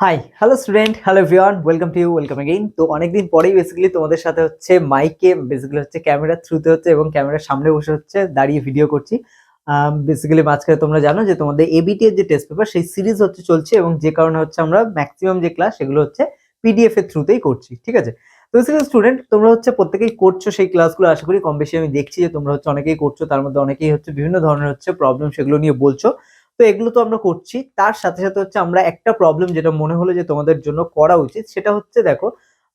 Hi hello student hello everyone welcome to you welcome again তো অনেকদিন পরেই basically তোমাদের সাথে হচ্ছে মাইকে বেসিক্যালি হচ্ছে ক্যামেরার থ্রুতে হচ্ছে এবং ক্যামেরার সামনে বসে হচ্ছে দাঁড়িয়ে ভিডিও করছি। বেসিক্যালি মাঝখানে তোমরা জানো যে তোমাদের এবিটি এর যে টেস্ট পেপার সেই সিরিজ হচ্ছে চলছে এবং যে কারণে হচ্ছে আমরা ম্যাক্সিমাম যে ক্লাস সেগুলো হচ্ছে পিডিএফ এর থ্রুতেই করছি, ঠিক আছে? তো বেসিক্যালি স্টুডেন্ট তোমরা হচ্ছে প্রত্যেকেই করছ সেই ক্লাসগুলো আশা করি কম বেশি আমি দেখছি যে তোমরা হচ্ছে অনেকেই করছ, তার মধ্যে অনেকেই হচ্ছে বিভিন্ন ধরনের হচ্ছে প্রবলেম সেগুলো নিয়ে বলছো। তো এগুলো তো আমরা করছি। তার সাথে সাথে হচ্ছে আমরা একটা প্রবলেম যেটা মনে হলো যে তোমাদের জন্য করা উচিত, সেটা হচ্ছে দেখো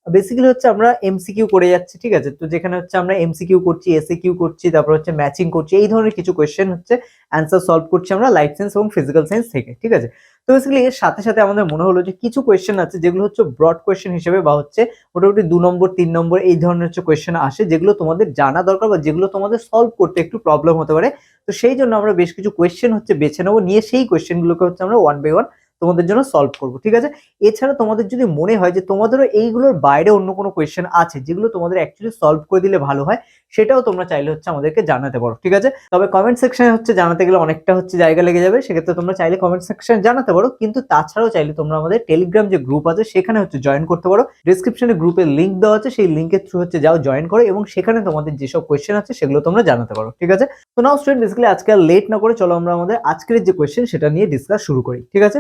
বেসিক্যালি হচ্ছে আমরা এমসিকিউ করে যাচ্ছি, ঠিক আছে? তো যেখানে হচ্ছে আমরা এমসিকিউ করছি এসএ কিউ করছি, তারপর হচ্ছে ম্যাচিং করছি, এই ধরনের কিছু কোয়েশ্চেন হচ্ছে অ্যান্সার সলভ করছি আমরা লাইফ সায়েন্স এবং ফিজিক্যাল সায়েন্স থেকে, ঠিক আছে? তো বেসিক্যালি এর সাথে সাথে আমাদের মনে হলো যে কিছু কোয়েশ্চেন আছে যেগুলো হচ্ছে ব্রড কোয়েশ্চেন হিসেবে বা হচ্ছে মোটামুটি দু নম্বর, তিন নম্বর এই ধরনের হচ্ছে কোয়েশ্চেন আসে যেগুলো তোমাদের জানা দরকার বা যেগুলো তোমাদের সলভ করতে একটু প্রবলেম হতে পারে। তো সেই জন্য আমরা বেশ কিছু কোয়েশ্চেন হচ্ছে বেছে নেব, নিয়ে সেই কোয়েশ্চেনগুলোকে হচ্ছে আমরা ওয়ান বাই ওয়ান তোমাদের জন্য সলভ করব, ঠিক আছে? এছাড়া তোমাদের যদি মনে হয় যে তোমাদেরও এইগুলোর বাইরে অন্য কোনো কোয়েশ্চেন আছে, যেগুলো তোমাদের অ্যাকচুয়ালি সলভ করে দিলে ভালো হয়, সেটাও তোমরা চাইলে হচ্ছে আমাদেরকে জানাতে পারো, ঠিক আছে? তবে কমেন্ট সেকশনে হচ্ছে জানাতে গেলে অনেকটা হচ্ছে জায়গা লেগে যাবে, সেক্ষেত্রে তোমরা চাইলে কমেন্ট সেকশনে জানাতে পারো, কিন্তু তাছাড়াও চাইলে তোমরা আমাদের টেলিগ্রাম যে গ্রুপ আছে, সেখানে হচ্ছে জয়েন করতে পারো। ডিসক্রিপশনে গ্রুপের লিঙ্ক দেওয়া আছে, সেই লিঙ্কের থ্রু হচ্ছে যাও জয়েন করো এবং সেখানে তোমাদের যেসব কোয়েশ্চেন আছে, সেগুলো তোমরা জানাতে পারো, ঠিক আছে? তো নাও স্টুডেন্ট বেসিক্যালি আজকে লেট না করে চলো আমরা আমাদের আজকের যে কোয়েশ্চেন সেটা নিয়ে ডিসকাস শুরু করি, ঠিক আছে?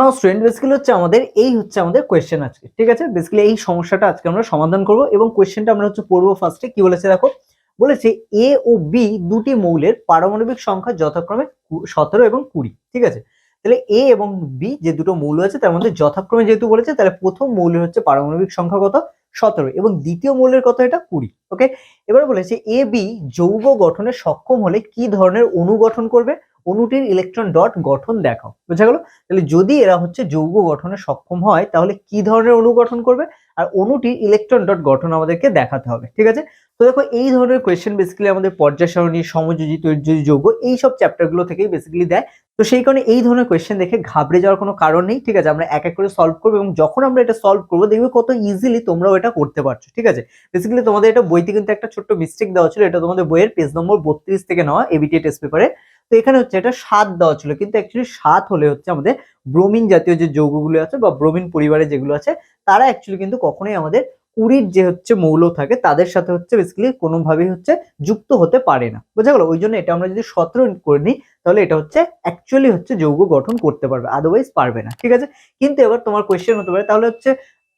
নাও স্টুডেন্ট বেসিক্যালি হচ্ছে আমাদের, এই হচ্ছে আমাদের কোয়েশ্চেন আজকে, ঠিক আছে? বেসিক্যালি এই সমস্যাটা আজকে আমরা সমাধান করব এবং কোয়েশ্চেনটা আমরা হচ্ছে পড়ব ফার্স্টে কি বলেছে দেখো? বলেছে এ ও বি দুটি মৌলের পারমাণবিক সংখ্যা যথাক্রমে সতেরো এবং কুড়ি, ঠিক আছে? তাহলে এ এবং বি যে দুটো মৌল আছে, তার মধ্যে যথাক্রমে যেহেতু বলেছে, তাহলে প্রথম মৌলের হচ্ছে পারমাণবিক সংখ্যা কত? সতেরো, এবং দ্বিতীয় মৌলের কত এটা? কুড়ি ওকে এবার বলেছে এ বি যৌগ গঠনে সক্ষম হলে কি ধরনের অণু গঠন করবে? অণুটির ইলেকট্রন ডট গঠন দেখাও। বোঝা গেল? তাহলে যদি এরা হচ্ছে যৌগ গঠনে সক্ষম হয়, তাহলে কি ধরনের অণু গঠন করবে? আর অণুটির ইলেকট্রন ডট গঠন আমাদেরকে দেখাতে হবে, ঠিক আছে? তো দেখো, এই ধরনের কোয়েশ্চেন বেসিক্যালি আমাদের পর্যায় সারণী সমযোজী যৌগ, এই সব চ্যাপ্টারগুলো থেকেই বেসিক্যালি দেয়। তো সেই কারণে এই ধরনের কোয়েশ্চেন দেখে ঘাবড়ে যাওয়ার কোনো কারণ নেই, ঠিক আছে? আমরা এক এক করে সলভ করব এবং যখন আমরা এটা সলভ করব, দেখবে কত ইজিলি তোমরাও এটা করতে পারছ, ঠিক আছে? বেসিক্যালি তোমাদের এটা বইতে কিন্তু একটা ছোট্ট মিস্টেক দেওয়া ছিল, এটা তোমাদের বইয়ের পেজ নম্বর বত্রিশ থেকে নেওয়া এবিটি টেস্ট পেপারে তো এখানে হচ্ছে এটা সাত দেওয়া ছিল। কিন্তু অ্যাকচুয়ালি সাত হলে হচ্ছে আমাদের ব্রোমিন জাতীয় যে যৌগগুলো আছে বা ব্রোমিন পরিবারে যেগুলো আছে, তারা অ্যাকচুয়ালি কিন্তু কখনোই আমাদের কুড়ির যে হচ্ছে মৌল থাকে, তাদের সাথে হচ্ছে বেসিক্যালি কোনোভাবেই হচ্ছে যুক্ত হতে পারে না। বোঝা গেল? ওই জন্য এটা আমরা যদি সতেরো করে নিই, তাহলে এটা হচ্ছে অ্যাকচুয়ালি হচ্ছে যৌগ গঠন করতে পারবে। আদারওয়াইজ পারবে না। ঠিক আছে? কিন্তু এবার তোমার কোয়েশ্চেন হতে পারে, তাহলে হচ্ছে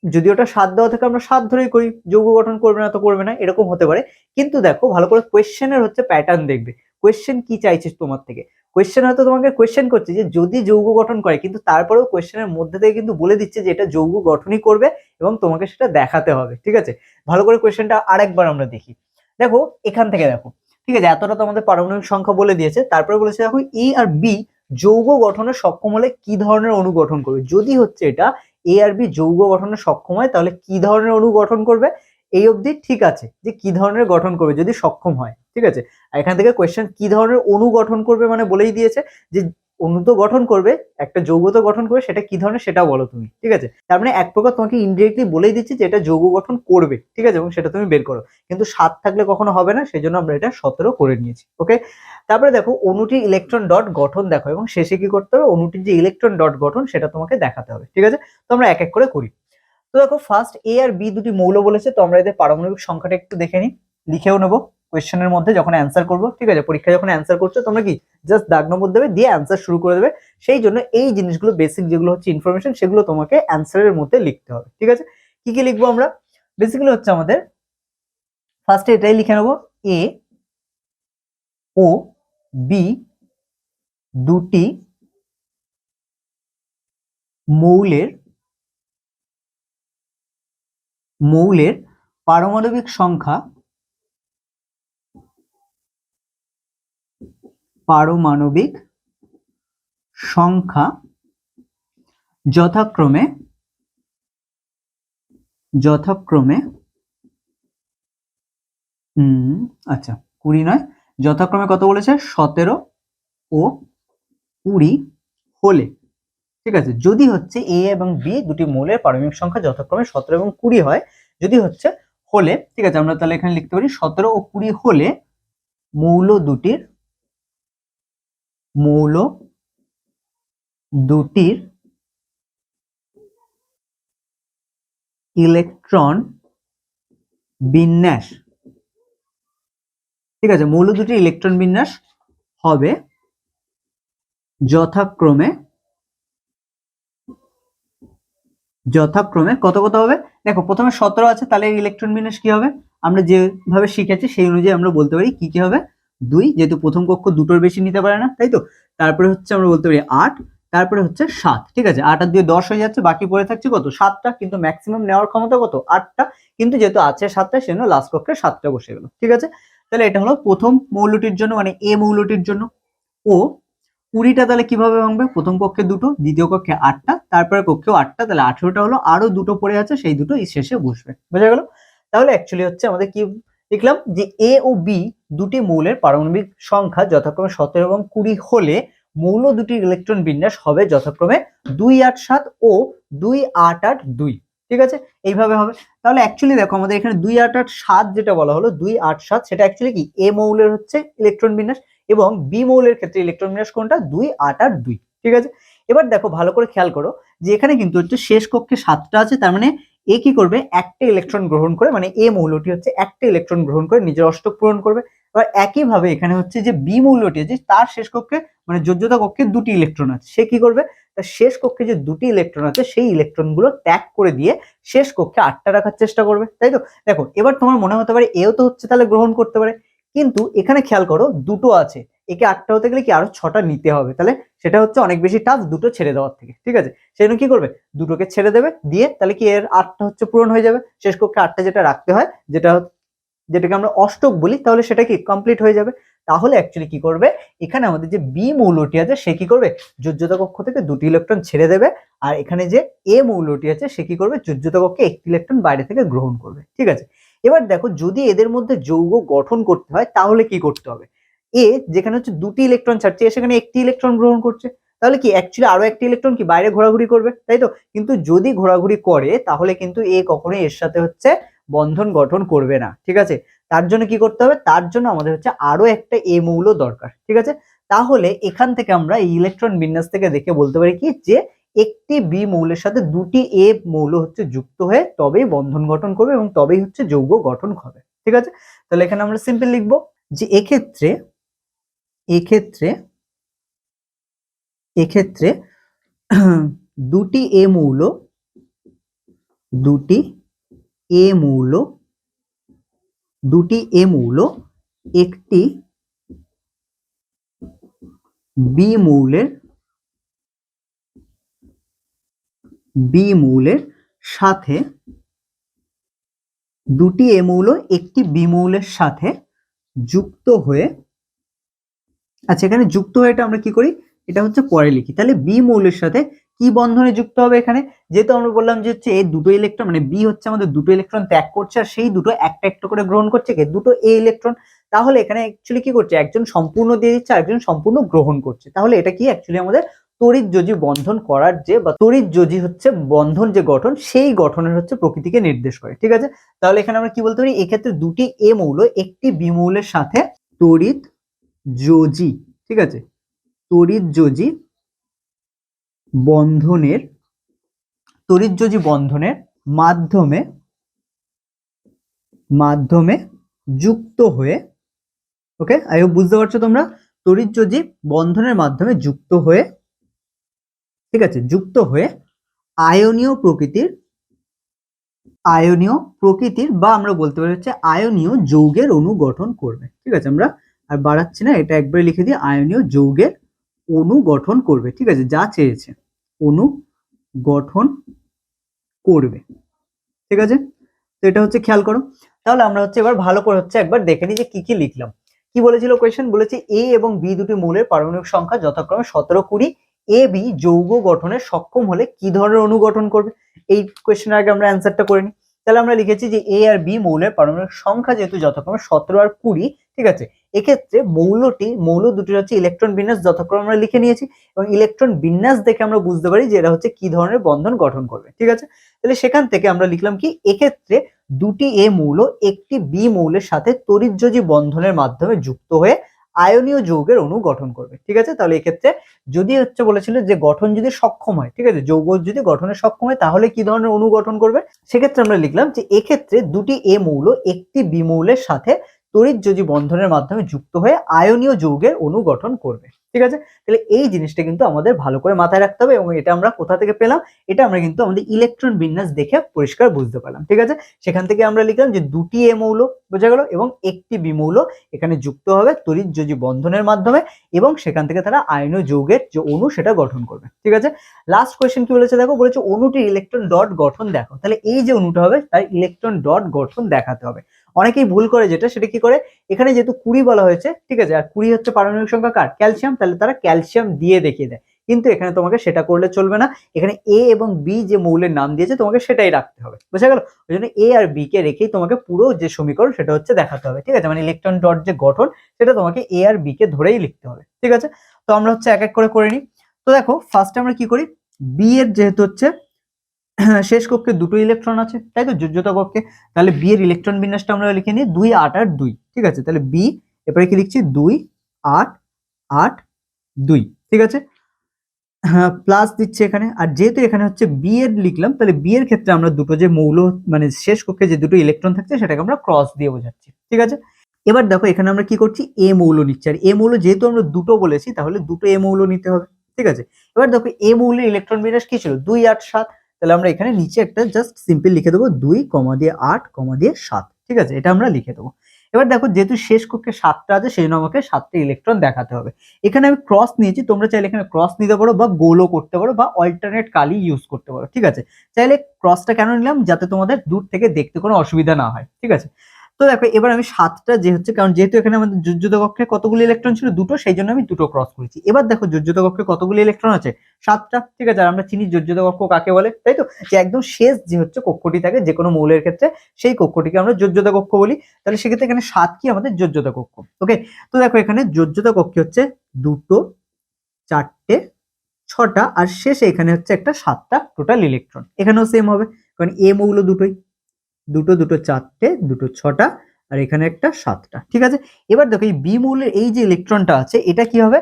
যদি ওটা সাত দেওয়া থাকে, আমরা সাত ধরেই করি, যৌগ গঠন করবে না তো করবে না, এরকম হতে পারে। কিন্তু দেখো, ভালো করে কোয়েশ্চেনের হচ্ছে প্যাটার্ন দেখবে। কোয়েশ্চেন কি চাইছিস তোমার থেকে? কোয়েশ্চেন হয়তো তোমাকে কোয়েশ্চেন করছে যে যদি যৌগ গঠন করে, কিন্তু তারপরেও কোয়েশ্চেনের মধ্যে থেকে কিন্তু বলে দিচ্ছে যে এটা যৌগ গঠনই করবে এবং তোমাকে সেটা দেখাতে হবে, ঠিক আছে? ভালো করে কোয়েশ্চেনটা আরেকবার আমরা দেখি। দেখো, এখান থেকে দেখো, ঠিক আছে? এতটা তোমাদের পারমাণবিক সংখ্যা বলে দিয়েছে, তারপরে বলেছে দেখো এ আর বি যৌগ গঠনে সক্ষম হলে কি ধরনের অণু গঠন করবে? যদি হচ্ছে এটা এ আর বি যৌগ গঠনে সক্ষম হয়, তাহলে কি ধরনের অণু গঠন করবে? এই অবধি ঠিক আছে যে কি ধরনের গঠন করবে যদি সক্ষম হয়। ঠিক আছে? এখান থেকে কোয়েশ্চেন কি ধরনের অণু গঠন করবে মানে বলেই দিয়েছে যে অণু তো গঠন করবে, একটা যৌগ তো গঠন করবে, সেটা কি ধরনের সেটা বলো তুমি, ঠিক আছে? তার মানে এক প্রকার তোমাকে ইনডিরেক্টলি বলেই দিচ্ছি যে এটা যৌগ গঠন করবে, ঠিক আছে? এবং সেটা তুমি বের করো। কিন্তু সাত থাকলে কখনো হবে না সেই জন্য আমরা এটা সতেরো করে নিয়েছি ওকে তারপরে দেখো, অণুটির ইলেকট্রন ডট গঠন দেখো, এবং শেষে কি করতে হবে? অণুটির যে ইলেকট্রন ডট গঠন, সেটা তোমাকে দেখাতে হবে, ঠিক আছে? তো আমরা এক এক করে করি। তো দেখো ফার্স্ট এ আর বি দুটি মৌল বলেছে, তো আমরা এদের পারমাণবিক সংখ্যাটা একটু দেখে নিই, লিখেও নেব। কোয়েশ্চেনের মধ্যে যখন অ্যান্সার করব, ঠিক আছে? পরীক্ষায় যখন অ্যান্সার করছ, তোমরা কি জাস্ট দাগ নম্বর দেবে দিয়ে অ্যান্সার শুরু করে দেবে। সেই জন্য এই জিনিসগুলো বেসিক যেগুলো হচ্ছে ইনফরমেশন সেগুলো তোমাকে অ্যান্সারের মধ্যে লিখতে হবে, ঠিক আছে? কি কি লিখব আমরা? বেসিক্যালি হচ্ছে আমাদের ফার্স্টে এটাই লিখে নেব এ ও বি দুটি মৌলের মৌলের পারমাণবিক সংখ্যা পারমাণবিক সংখ্যা যথাক্রমে যথাক্রমে হুম আচ্ছা কুড়ি নয়, যথাক্রমে কত বলেছে? সতেরো ও কুড়ি হলে, ঠিক আছে? যদি হচ্ছে এ এবং বি দুটি মৌলের পারমাণবিক সংখ্যা যথাক্রমে সতেরো এবং কুড়ি হয়, যদি হচ্ছে হলে, ঠিক আছে, আমরা তাহলে এখানে লিখতে পারি সতেরো ও কুড়ি হলে মৌল দুটির মৌল দুটির ইলেকট্রন বিন্যাস। ঠিক আছে, মৌল দুটির ইলেকট্রন বিন্যাস হবে যথাক্রমে যথাক্রমে কত কত হবে? দেখো, প্রথমে সতেরো আছে, তাহলে ইলেকট্রন বিন্যাস কি হবে? আমরা যেভাবে শিখেছি, সেই অনুযায়ী আমরা বলতে পারি কি কি হবে। দুই, যেহেতু প্রথম কক্ষ দুটোর বেশি নিতে পারে না, তাই তো? তারপরে হচ্ছে আমরা বলতে পারি আট, তারপরে হচ্ছে সাত, ঠিক আছে? আট আর দিয়ে দশ হয়ে যাচ্ছে, বাকি পড়ে থাকছে কত? সাতটা, কিন্তু ম্যাক্সিমাম নেওয়ার ক্ষমতা কত? আটটা, কিন্তু যেহেতু আছে সাতটা, সেজন্য লাস্ট কক্ষে সাতটা বসে গেল, ঠিক আছে? তাহলে এটা হলো প্রথম মৌলটির জন্য মানে এ মৌলটির জন্য। ও, কুড়িটা তাহলে কীভাবে ভাঙবে? প্রথম কক্ষে দুটো, দ্বিতীয় কক্ষে আটটা, তারপরে কক্ষেও আটটা, তাহলে আঠেরোটা হলো, আরও দুটো পড়ে আছে, সেই দুটো শেষে বসবে, বোঝা গেল? তাহলে অ্যাকচুয়ালি হচ্ছে আমাদের কি দেখলাম যে এ ও বি দুটি মৌলের পারমাণবিক সংখ্যা যথাক্রমে সতেরো এবং কুড়ি হলে মৌল দুটির ইলেকট্রন বিন্যাস হবে যথাক্রমে দুই আট সাত ও দুই আট আট দুই। ঠিক আছে? এইভাবে হবে। তাহলে অ্যাকচুয়ালি দেখো আমাদের এখানে দুই আট আট সাত যেটা বলা হলো, দুই আট সাত, সেটা অ্যাকচুয়ালি কি? এ মৌলের হচ্ছে ইলেকট্রন বিন্যাস এবং বি মৌলের ক্ষেত্রে ইলেকট্রন বিন্যাস কোনটা? দুই আট আট দুই। ঠিক আছে? এবার দেখো ভালো করে খেয়াল করো যে এখানে কিন্তু হচ্ছে শেষ কক্ষে সাতটা আছে, তার মানে এ কি করবে? একটা ইলেকট্রন গ্রহণ করে মানে এ মৌলটি হচ্ছে একটা ইলেকট্রন গ্রহণ করে নিজের অষ্টক পূরণ করবে। এবার একইভাবে এখানে হচ্ছে যে বি মৌলটি আছে, তার শেষ কক্ষে মানে যোজ্যতা কক্ষে দুটি ইলেকট্রন আছে। সে কি করবে? তার শেষ কক্ষে যে দুটি ইলেকট্রন আছে, সেই ইলেকট্রনগুলো ত্যাগ করে দিয়ে শেষ কক্ষে আটটা রাখার চেষ্টা করবে, তাই তো? দেখো, এবার তোমার মনে হতে পারে এও তো হচ্ছে তাহলে গ্রহণ করতে পারে। কিন্তু এখানে খেয়াল করো, দুটো আছে। একে আটটা হতে গেলে কি আরও ছটা নিতে হবে? তাহলে সেটা হচ্ছে অনেক বেশি টাফ দুটো ছেড়ে দেওয়ার থেকে, ঠিক আছে? সেই জন্য কি করবে? দুটোকে ছেড়ে দেবে, দিয়ে তাহলে কি এর আটটা হচ্ছে পূরণ হয়ে যাবে? শেষ কক্ষে আটটা যেটা রাখতে হয়, যেটা যেটাকে আমরা অষ্টক বলি, তাহলে সেটা কি কমপ্লিট হয়ে যাবে? তাহলে অ্যাকচুয়ালি কি করবে? এখানে আমাদের যে বি মৌলটি আছে, সে কি করবে? যোজ্যতা কক্ষ থেকে দুটি ইলেকট্রন ছেড়ে দেবে, আর এখানে যে এ মৌলটি আছে, সে কি করবে? যোজ্যতা কক্ষে একটি ইলেকট্রন বাইরে থেকে গ্রহণ করবে, ঠিক আছে? এবার দেখো, যদি এদের মধ্যে যৌগ গঠন করতে হয়, তাহলে কি করতে হবে? এ যেখানে হচ্ছে দুটি ইলেকট্রন ছাড়ছে সেখানে একটি ইলেকট্রন গ্রহণ করছে। তাহলে কি অ্যাকচুয়ালি আরও একটি ইলেকট্রন কি বাইরে ঘোরাঘুরি করবে? তাই তো? কিন্তু যদি ঘোরাঘুরি করে, তাহলে কিন্তু এ কখনোই এর সাথে হচ্ছে বন্ধন গঠন করবে না, ঠিক আছে? তার জন্য কি করতে হবে? তার জন্য আমাদের হচ্ছে আরও একটা এ মৌল দরকার, ঠিক আছে? তাহলে এখান থেকে আমরা এই ইলেকট্রন বিন্যাস থেকে দেখে বলতে পারি কি? যে একটি বি মৌলের সাথে দুটি এ মৌল হচ্ছে যুক্ত হয়ে তবেই বন্ধন গঠন করবে এবং তবেই হচ্ছে যৌগ গঠন হবে, ঠিক আছে? তাহলে এখানে আমরা সিম্পল লিখব যে এক্ষেত্রে এক্ষেত্রে এক্ষেত্রে দুটি এ মৌল, দুটি এ মৌল, দুটি এ মৌল, একটি বি মৌলের বি মৌলের সাথে, দুটি এ মৌল একটি বি মৌলের সাথে যুক্ত হয়ে আচ্ছা এখানে যুক্ত হয়ে এটা আমরা কি করি? এটা হচ্ছে পরে লিখি। তাহলে বি মৌলের সাথে কি বন্ধনে যুক্ত হবে এখানে? যেহেতু আমরা বললাম যে হচ্ছে এই দুটো ইলেকট্রন মানে বি হচ্ছে আমাদের দুটো ইলেকট্রন ত্যাগ করছে, আর সেই দুটো একটা একটা করে গ্রহণ করছে কে দুটো এ ইলেকট্রন তাহলে এখানে অ্যাকচুয়ালি কি করছে? একজন সম্পূর্ণ দিয়ে দিচ্ছে একজন সম্পূর্ণ গ্রহণ করছে। তাহলে এটা কি অ্যাকচুয়ালি আমাদের তড়িৎ যোজি বন্ধন করার যে, বা তড়িৎ যোজি হচ্ছে বন্ধন যে গঠন, সেই গঠনের হচ্ছে প্রকৃতিকে নির্দেশ করে। ঠিক আছে? তাহলে এখানে আমরা কি বলতে পারি? এক্ষেত্রে দুটি এ মৌল, একটি বি মৌলের সাথে তড়িৎ যোজি, ঠিক আছে? তড়িৎ যোজি বন্ধনের, তড়িৎ যোজি বন্ধনের মাধ্যমে মাধ্যমে যুক্ত হয়ে ওকে আই হোপ বুঝতে পারছ তোমরা? তড়িৎ যোজি বন্ধনের মাধ্যমে যুক্ত হয়ে, ঠিক আছে? যুক্ত হয়ে আয়নীয় প্রকৃতির আয়নীয় প্রকৃতির বা আমরা বলতে পারি হচ্ছে আয়নীয় যৌগের অণু গঠন করবে, ঠিক আছে? আমরা আর বাড়াচ্ছি না, এটা একবারে লিখে দিই আয়নীয় যৌগের অণু গঠন করবে, ঠিক আছে? যা চেয়েছে অণু গঠন করবে, ঠিক আছে? তো এটা হচ্ছে খেয়াল করো। তাহলে আমরা হচ্ছে এবার ভালো করে হচ্ছে একবার দেখে নিই যে কি কি লিখলাম। কি বলেছিল কোয়েশ্চেন বলেছে এ এবং বি দুটি মৌলের পারমাণবিক সংখ্যা যথাক্রমে সতেরো কুড়ি। এ বি যৌগ গঠনে সক্ষম হলে কি ধরনের অণু গঠন করবে? এই কোয়েশ্চেনের আগে আমরা অ্যান্সারটা করে নিই। তাহলে আমরা লিখেছি যে এ আর বি মৌলের পারমাণবিক সংখ্যা যেহেতু যথাক্রমে সতেরো আর কুড়ি, ঠিক আছে? এক্ষেত্রে মৌলটি, মৌল দুটির হচ্ছে ইলেকট্রন বিন্যাস, যথাক্রমে আমরা লিখে নিয়েছি এবং ইলেকট্রন বিন্যাস দেখে আমরা বুঝতে পারি যে এরা হচ্ছে কি ধরনের বন্ধন গঠন করবে, ঠিক আছে? তাহলে সেখান থেকে আমরা লিখলাম কি? এক্ষেত্রে দুটি এ মৌল একটি বি মৌলের সাথে তড়িৎযোজী বন্ধনের মাধ্যমে যুক্ত হয়ে আয়নীয় যৌগের অণু গঠন করবে, ঠিক আছে? তাহলে এক্ষেত্রে যদি হচ্ছে বলেছিল যে গঠন যদি সক্ষম হয়, ঠিক আছে? যৌগ যদি গঠনে সক্ষম হয়, তাহলে কি ধরনের অণু গঠন করবে? সেক্ষেত্রে আমরা লিখলাম যে এক্ষেত্রে দুটি এ মৌল একটি বিমৌলের সাথে তড়িৎ যদি বন্ধনের মাধ্যমে যুক্ত হয়ে আয়নীয় যৌগের অণু গঠন করবে। ঠিক আছে? তাহলে এই জিনিসটা কিন্তু আমাদের ভালো করে মাথায় রাখতে হবে এবং এটা আমরা কোথা থেকে পেলাম? এটা আমরা কিন্তু আমাদের ইলেকট্রন বিন্যাস দেখে পরিষ্কার বুঝতে পারলাম, ঠিক আছে? সেখান থেকে আমরা লিখলাম যে দুটি এ মৌল বোঝা গেল এবং একটি বিমৌল এখানে যুক্ত হবে তড়িৎযোজী বন্ধনের মাধ্যমে এবং সেখান থেকে তারা আয়নীয় যৌগের যে অণু সেটা গঠন করবে, ঠিক আছে? লাস্ট কোয়েশ্চেন কি বলেছে দেখো? বলেছে অণুটির ইলেকট্রন ডট গঠন দেখো তাহলে এই যে অণুটা হবে, তার ইলেকট্রন ডট গঠন দেখাতে হবে। অনেকেই ভুল করে যেটা, সেটা কি করে? এখানে যেহেতু কুড়ি বলা হয়েছে, ঠিক আছে? আর কুড়ি হচ্ছে পারমাণবিক সংখ্যা কার? ক্যালসিয়াম, তাহলে তারা ক্যালসিয়াম দিয়ে দেখিয়ে দেয়। কিন্তু এখানে তোমাকে সেটা করলে চলবে না। এখানে এ এবং বি যে মৌলের নাম দিয়েছে, তোমাকে সেটাই রাখতে হবে। বুঝা গেল? ওই জন্য এ আর বি কে রেখেই তোমাকে পুরো যে সমীকরণ, সেটা হচ্ছে দেখাতে হবে। ঠিক আছে? মানে ইলেকট্রন ডট যে গঠন, সেটা তোমাকে এ আর বি কে ধরেই লিখতে হবে। ঠিক আছে? তো আমরা হচ্ছে এক এক করে করে নিই। তো দেখো ফার্স্টে আমরা কি করি? বি এর যেহেতু হচ্ছে শেষ কক্ষে দুটো ইলেকট্রন আছে, তাই তো? যোজ্যতা কক্ষে। তাহলে বি এর ইলেকট্রন বিন্যাসটা আমরা লিখে নিই, দুই আট আর দুই, ঠিক আছে? তাহলে বি এরপরে কি লিখছি? দুই আট আট, দুই, ঠিক আছে? হ্যাঁ প্লাস দিচ্ছে এখানে, আর যেহেতু এখানে হচ্ছে বি এর লিখলাম, তাহলে বি এর ক্ষেত্রে আমরা দুটো যে মৌল মানে শেষ কক্ষে যে দুটো ইলেকট্রন থাকছে, সেটাকে আমরা ক্রস দিয়ে বোঝাচ্ছি, ঠিক আছে? এবার দেখো, এখানে আমরা কি করছি? এ মৌল নিচ্ছি, আর এ মৌল যেহেতু আমরা দুটো বলেছি, তাহলে দুটো এ মৌল নিতে হবে, ঠিক আছে? এবার দেখো এ মৌলের ইলেকট্রন বিন্যাস কি ছিল? দুই আট সাত তাহলে আমরা এখানে নিচে একটা জাস্ট সিম্পল লিখে দেবো দুই কমা দিয়ে আট কমা দিয়ে সাত, ঠিক আছে? এটা আমরা লিখে দেবো। এবার দেখো যেহেতু শেষ কক্ষে সাতটা আছে, সেই জন্য আমাকে সাতটা ইলেকট্রন দেখাতে হবে। এখানে আমি ক্রস নিয়েছি, তোমরা চাইলে এখানে ক্রস নিতে পারো বা গোলও করতে পারো বা অল্টারনেট কালি ইউজ করতে পারো, ঠিক আছে? চাইলে ক্রসটা কেন নিলাম? যাতে তোমাদের দূর থেকে দেখতে কোনো অসুবিধা না হয়, ঠিক আছে? তো দেখো, এবার আমি সাতটা যে হচ্ছে কারণ যেহেতু এখানে আমাদের যোজ্যতা কক্ষে কতগুলি ইলেকট্রন ছিল? দুটো সেই জন্য আমি দুটো ক্রস করেছি। এবার দেখো যোজ্যতা কক্ষে কতগুলি ইলেকট্রন আছে? সাতটা, ঠিক আছে? আর আমরা চিনি যোজ্যতা কক্ষ কাকে বলে, তাই তো? যে একদম শেষ যে হচ্ছে কক্ষটি থাকে, যে কোনো মৌলের ক্ষেত্রে সেই কক্ষটিকে আমরা যোজ্যতা কক্ষ বলি। তাহলে সেক্ষেত্রে এখানে সাত কি আমাদের যোজ্যতা কক্ষ? ওকে তো দেখো, এখানে যোজ্যতা কক্ষে হচ্ছে দুটো, চারটে, ছটা, আর শেষে এখানে হচ্ছে একটা সাতটা টোটাল ইলেকট্রন এখানেও সেম হবে, কারণ এ মৌল দুটোই। দুটো দুটো চারটে, দুটো ছটা, আর এখানে একটা সাতটা। ঠিক আছে? এবার দেখো, এই বি মৌলের এই যে ইলেকট্রনটা আছে, এটা কি হবে?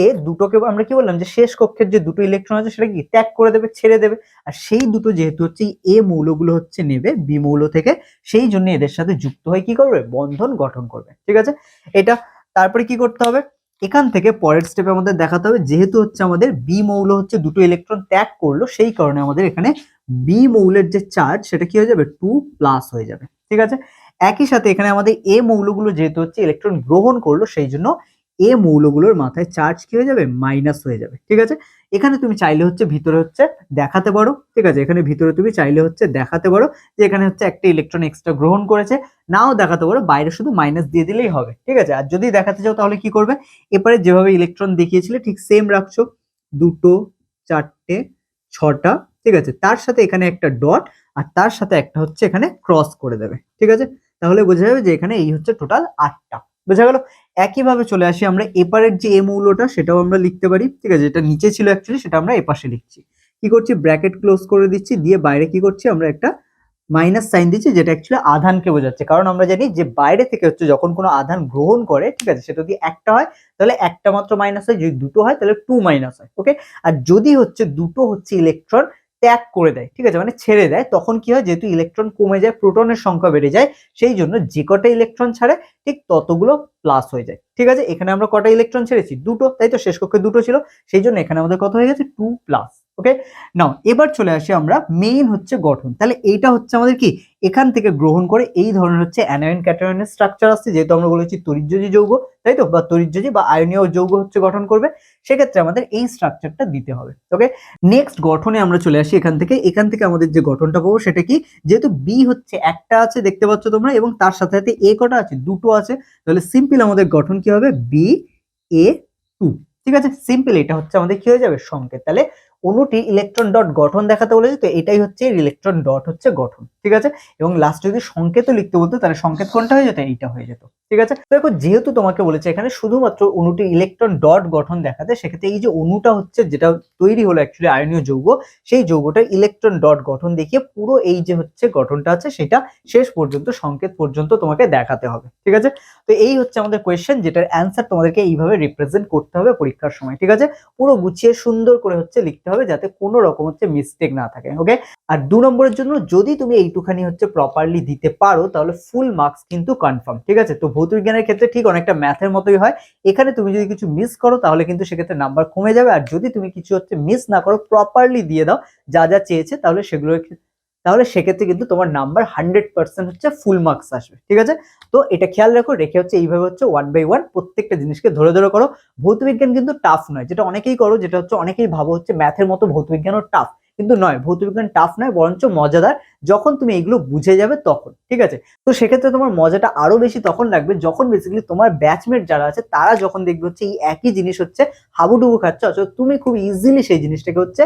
এ দুটোকে আমরা কি বললাম যে শেষ কক্ষের যে দুটো ইলেকট্রন আছে সেটা কি ত্যাগ করে দেবে, ছেড়ে দেবে? আর সেই দুটো যেহেতু হচ্ছে এ মৌলগুলো হচ্ছে নেবে বি মৌল থেকে, সেই জন্য এদের সাথে যুক্ত হয়ে কি করবে? বন্ধন গঠন করবে। ঠিক আছে? এটা তারপরে কি করতে হবে? এখান থেকে পরের স্টেপে আমাদের দেখাতে হবে। যেহেতু হচ্ছে আমাদের বি মৌল হচ্ছে দুটো ইলেকট্রন ত্যাগ করল, সেই কারণে আমাদের এখানে বি মৌলের যে চার্জ সেটা কি হয়ে যাবে? টু প্লাস হয়ে যাবে। ঠিক আছে? একই সাথে এখানে আমাদের এ মৌলগুলো যেহেতু হচ্ছে ইলেকট্রন গ্রহণ করল, সেই জন্য এ মৌলগুলোর মাথায় চার্জ কি হয়ে যাবে? মাইনাস হয়ে যাবে। ঠিক আছে? এখানে তুমি চাইলে হচ্ছে ভিতরে হচ্ছে দেখাতে পারো। ঠিক আছে? এখানে ভিতরে তুমি চাইলে হচ্ছে দেখাতে পারো যে এখানে হচ্ছে একটা ইলেকট্রন এক্সট্রা গ্রহণ করেছে। নাও দেখাতে পারো, বাইরে শুধু মাইনাস দিয়ে দিলেই হবে। ঠিক আছে? আর যদি দেখাতে চাও তাহলে কি করবে? এবারে যেভাবে ইলেকট্রন দেখিয়েছিলে, ঠিক সেম রাখছো। দুটো, চারটে, ছটা ঠিক আছে? তার সাথে এখানে একটা ডট আর তার সাথে একটা হচ্ছে এখানে ক্রস করে দেবে। ঠিক আছে? তাহলে বোঝা যাবে যে এখানে এই হচ্ছে টোটাল আটটা। বোঝা গেল? একইভাবে চলে আসি আমরা এপারের যে এ মৌলটা, সেটাও আমরা লিখতে পারি। ঠিক আছে? যেটা নিচে ছিল অ্যাকচুয়ালি সেটা আমরা এপাশে লিখছি। কি করছি? ব্র্যাকেট ক্লোজ করে দিচ্ছি। দিয়ে বাইরে কি করছি? আমরা একটা মাইনাস সাইন দিচ্ছি, যেটা অ্যাকচুয়ালি আধানকে বোঝাচ্ছে। কারণ আমরা জানি যে বাইরে থেকে হচ্ছে যখন কোনো আধান গ্রহণ করে, ঠিক আছে? সেটা যদি একটা হয়, তাহলে একটা মাত্র মাইনাস হয়। যদি দুটো হয়, তাহলে টু মাইনাস হয়। ওকে আর যদি হচ্ছে দুটো হচ্ছে ইলেকট্রন ত্যাগ করে দেয়, ঠিক আছে? মানে ছেড়ে দেয়। তখন কি হয়? যেহেতু ইলেকট্রন কমে যায় প্রোটনের সংখ্যা বেড়ে যায়, সেই জন্য যে কটা ইলেকট্রন ছাড়ে, ঠিক ততগুলো প্লাস হয়ে যায়। ঠিক আছে? এখানে আমরা কটা ইলেকট্রন ছেড়েছি? দুটো। তাই তো? শেষ কক্ষে দুটো ছিল। সেই জন্য এখানে আমাদের কত হয়ে গেছে? টু প্লাস ওকে নাও এবার চলে আসি আমরা মেইন হচ্ছে গঠন। তাহলে এইটা হচ্ছে আমাদের কি? এখান থেকে গ্রহণ করে এই ধরনের হচ্ছে অ্যানায়ন ক্যাটায়নের স্ট্রাকচার আসছে, যেহেতু আমরা বলেছি তরিজ্যোজি যৌগ, তাই তো? বা তরিজ্যোজি বা আয়নীয় যৌগ হচ্ছে গঠন করবে। সেক্ষেত্রে আমাদের এই স্ট্রাকচারটা দিতে হবে। ওকে নেক্সট গঠনে আমরা চলে আসি এখান থেকে। এখান থেকে আমাদের যে গঠনটা পাবো সেটা কি? যেহেতু বি হচ্ছে একটা আছে, দেখতে পাচ্ছ তোমরা, এবং তার সাথে সাথে এ কটা আছে? দুটো আছে। তাহলে সিম্পল আমাদের গঠন কি হবে? বি এ টু ঠিক আছে? সিম্পল এটা হচ্ছে আমাদের কি হয়ে যাবে? সংকেত। তাহলে অণুটি ইলেকট্রন ডট গঠন দেখাতে বলেছে তো এটাই হচ্ছে ইলেকট্রন ডট হচ্ছে গঠন। ঠিক আছে? এবং লাস্ট যদি সংকেতও লিখতে বলতো, তাহলে সংকেত কোনটা হয়ে যেত? এইটা হয়ে যেত। ঠিক আছে? দেখো, যেহেতু তোমাকে বলেছে এখানে শুধুমাত্র অণুটি ইলেকট্রন ডট গঠন দেখাতে, সেক্ষেত্রে এই যে অণুটা হচ্ছে যেটা তৈরি হলো অ্যাকচুয়ালি আয়নীয় যৌগ, সেই যৌগটা ইলেকট্রন ডট গঠন দেখিয়ে পুরো এই যে হচ্ছে গঠনটা আছে, সেটা শেষ পর্যন্ত, সংকেত পর্যন্ত তোমাকে দেখাতে হবে। ঠিক আছে? তো এই হচ্ছে আমাদের কোয়েশ্চেন যেটার অ্যান্সার তোমাদেরকে এইভাবে রিপ্রেজেন্ট করতে হবে পরীক্ষার সময়। ঠিক আছে? পুরো গুছিয়ে সুন্দর করে হচ্ছে লিখতে হবে, যাতে কোনো রকম হচ্ছে মিস্টেক না থাকে। ওকে আর দু নম্বরের জন্য যদি তুমি এইটুখানি হচ্ছে প্রপারলি দিতে পারো, তাহলে ফুল মার্কস কিন্তু কনফার্ম ঠিক আছে? তো ভৌত বিজ্ঞানের ক্ষেত্রে ঠিক অনেকটা ম্যাথের মতোই হয়। এখানে তুমি যদি কিছু মিস করো, তাহলে কিন্তু সেক্ষেত্রে নাম্বার কমে যাবে। আর যদি তুমি কিছু হচ্ছে মিস না করো প্রপারলি দিয়ে দাও, যা যা চেয়েছে, তাহলে সেগুলো তাহলে সেক্ষেত্রে কিন্তু তোমার নাম্বার হান্ড্রেড পার্সেন্ট হচ্ছে ফুল মার্কস আসবে, ঠিক আছে? তো এটা খেয়াল রাখো, রেখে হচ্ছে এইভাবে হচ্ছে ওয়ান বাই ওয়ান প্রত্যেকটা জিনিসকে ধরে ধরে করো। ভৌতবিজ্ঞান কিন্তু টাফ নয়, যেটা অনেকেই করো, যেটা হচ্ছে অনেকেই ভাবো হচ্ছে ম্যাথের মতো ভৌতবিজ্ঞানও টাফ কিন্তু নয় ভৌতবিজ্ঞান টাফ নয়, বরঞ্চ মজাদার। যখন তুমি এগুলো বুঝে যাবে তখন, ঠিক আছে? তো সেক্ষেত্রে তোমার মজাটা আরও বেশি তখন লাগবে যখন বেসিক্যালি তোমার ব্যাচমেট যারা আছে, তারা যখন দেখবে হচ্ছে এই একই জিনিস হচ্ছে হাবুডুবু খাচ্ছে অথবা তুমি খুব ইজিলি সেই জিনিসটাকে হচ্ছে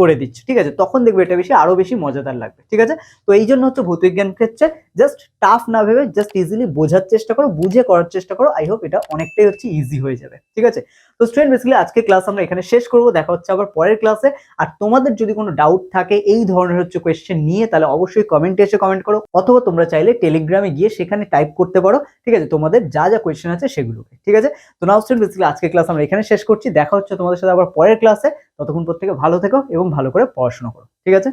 করে দিচ্ছ, ঠিক আছে? তখন দেখবে এটা বেশি, আরও বেশি মজাদার লাগবে, ঠিক আছে? তো এই জন্য হচ্ছে ভৌতবিজ্ঞান ক্ষেত্রে জাস্ট টাফ না ভেবে জাস্ট ইজিলি বোঝার চেষ্টা করো, বুঝে করার চেষ্টা করো আই হোপ এটা অনেকটাই হচ্ছে ইজি হয়ে যাবে, ঠিক আছে? তো স্টুডেন্ট বেসিক্যালি আজকে ক্লাস আমরা এখানে শেষ করব, দেখা হচ্ছে আবার পরের ক্লাসে আর তোমাদের যদি কোনো ডাউট থাকে এই ধরনের হচ্ছে কোয়েশ্চেন নিয়ে, তাহলে অবশ্যই কমেন্টে এসে কমেন্ট করো, অথবা তোমরা চাইলে টেলিগ্রামে গিয়ে সেখানে টাইপ করতে পারো, ঠিক আছে? তোমাদের যা যা কোয়েশ্চেন আছে সেগুলোকে, ঠিক আছে? তো নাও স্টুডেন্ট বেসিক্যালি আজকে ক্লাস আমরা এখানে শেষ করছি, দেখা হচ্ছে তোমাদের সাথে আবার পরের ক্লাসে ততক্ষণ প্রত্যেকে ভালো থেকো এবং ভালো করে পড়াশোনা করো। ঠিক আছে?